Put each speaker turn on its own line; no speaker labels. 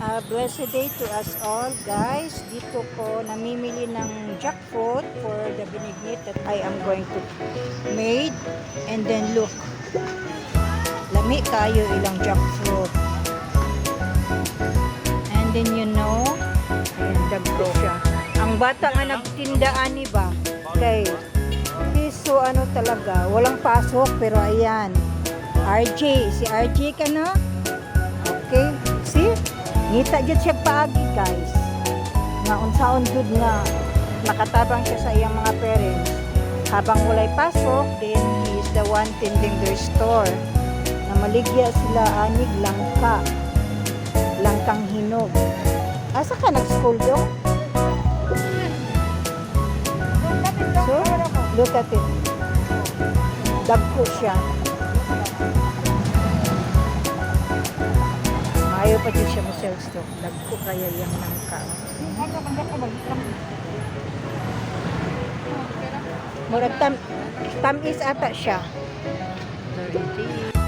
Uh, blessed day to us all, guys. Dito ko namimili ng jackfruit for the binignit that I am going to made. And then look, lami kayo ilang jackfruit. And then you know, ayan, dagko siya. Ang bata nga nagtindaan ni ba? Kay, piso ano talaga, walang pasok pero ayan. RJ, si RJ ka na? Okay? Ngita jud siya paagi guys. Nga unsaon jud nga nakatabang siya sa iyang mga parents. Habang walay pasok, then he is the one tending their store. Na maligya sila anig langka. Langkang hinog. Asa ka nag-school dong? So, look at it. Dagko siya. Ayaw pa din siya mo sales to. Dagko kaya yung langka. Murag tam tamis ata siya. 30.